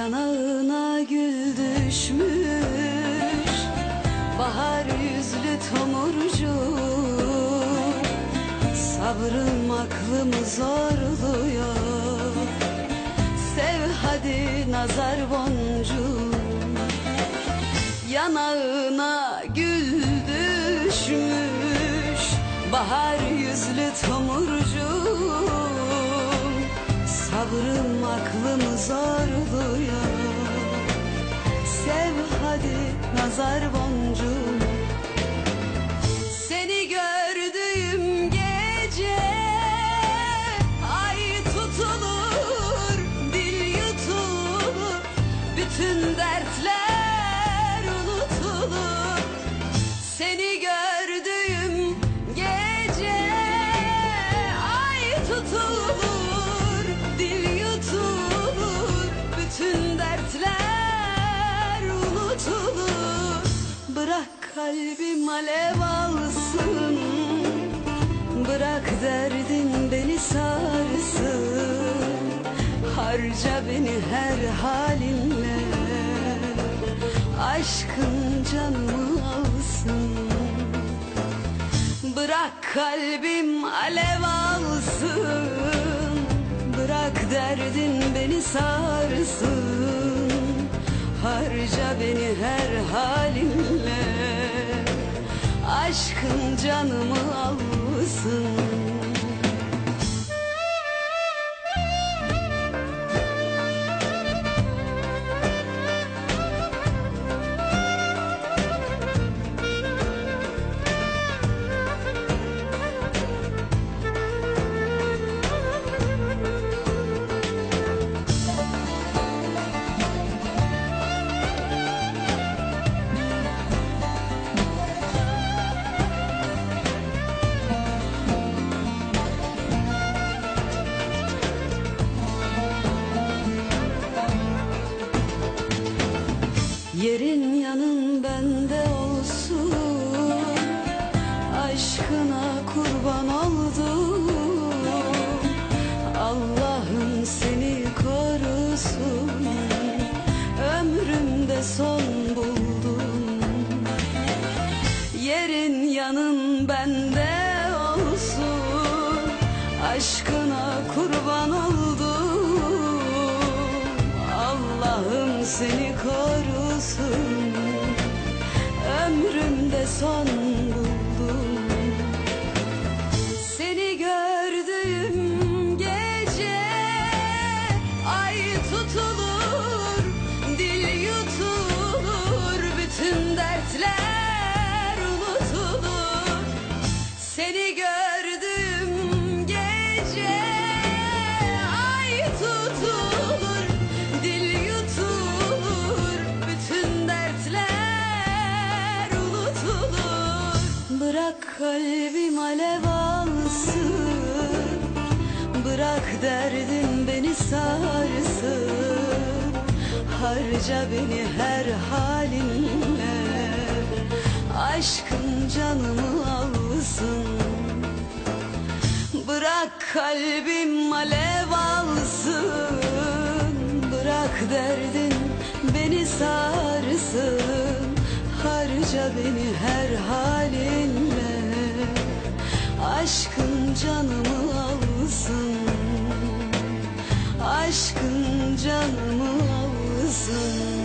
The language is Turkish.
Yanağına gül düşmüş Bahar yüzlü tomurcu. Sabrım aklımı zorluyor. Sev hadi nazar boncuğu. Yanağına gül düşmüş Bahar yüzlü tomurcu. Sabrım aklımı zorluyor Sev hadi nazar boncuğum kalbim alev alsın. Bırak derdin beni sarsın. Harca beni her halinle. Aşkın canımı alsın. Bırak kalbim alev alsın. Bırak derdin beni sarsın. Harca beni her halinle Aşkın canımı alsın bende olsun. Aşkına kurban oldum. Allah'ım seni korusun. Ömrümde son Bırak kalbim alev alsın. Bırak derdim beni sarsın. Harca beni her halinle. Aşkın canımı alsın. Bırak kalbim alev alsın. Bırak derdin beni sarsın. Harca beni her halinle Aşkın canımı alsın. Aşkın canımı alsın